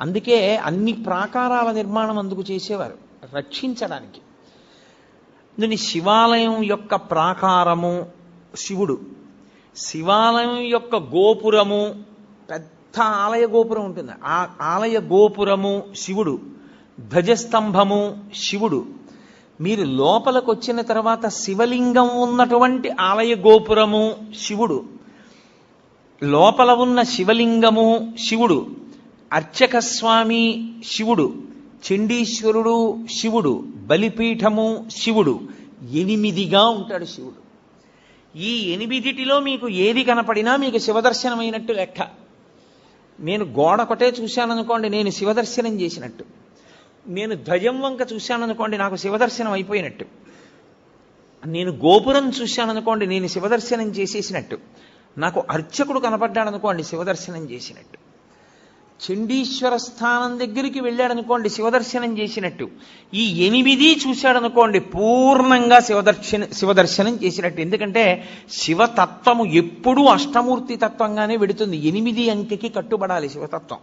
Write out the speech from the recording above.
అందుకే అన్ని ప్రాకారాల నిర్మాణం అందుకు చేసేవారు రక్షించడానికి. దీని శివాలయం యొక్క ప్రాకారము శివుడు శివాలయం యొక్క గోపురము పెద్ద ఆలయ గోపురం ఉంటుంది. ఆ ఆలయ గోపురము శివుడు ధ్వజస్తంభము శివుడు. మీరు లోపలికి వచ్చిన తర్వాత శివలింగం ఉన్నటువంటి ఆలయ గోపురము శివుడు లోపల ఉన్న శివలింగము శివుడు. అర్చక స్వామి శివుడు చండీశ్వరుడు శివుడు బలిపీఠము శివుడు ఎనిమిదిగా ఉంటాడు శివుడు. ఈ ఎనిమిదిటిలో మీకు ఏది కనపడినా మీకు శివదర్శనమైనట్టు లెక్క. నేను గోడ ఒకటే చూశాననుకోండి నేను శివదర్శనం చేసినట్టు. నేను ధ్వజం వంక చూశాననుకోండి నాకు శివదర్శనం అయిపోయినట్టు. నేను గోపురం చూశాననుకోండి నేను శివదర్శనం చేసేసినట్టు. నాకు అర్చకుడు కనపడ్డాడనుకోండి శివదర్శనం చేసినట్టు. చండీశ్వర స్థానం దగ్గరికి వెళ్ళాడనుకోండి శివదర్శనం చేసినట్టు. ఈ ఎనిమిది చూశాడనుకోండి పూర్ణంగా శివదర్శన శివదర్శనం చేసినట్టు. ఎందుకంటే శివతత్వము ఎప్పుడూ అష్టమూర్తి తత్వంగానే వెడుతుంది. ఎనిమిది అంకెకి కట్టుబడాలి శివతత్వం.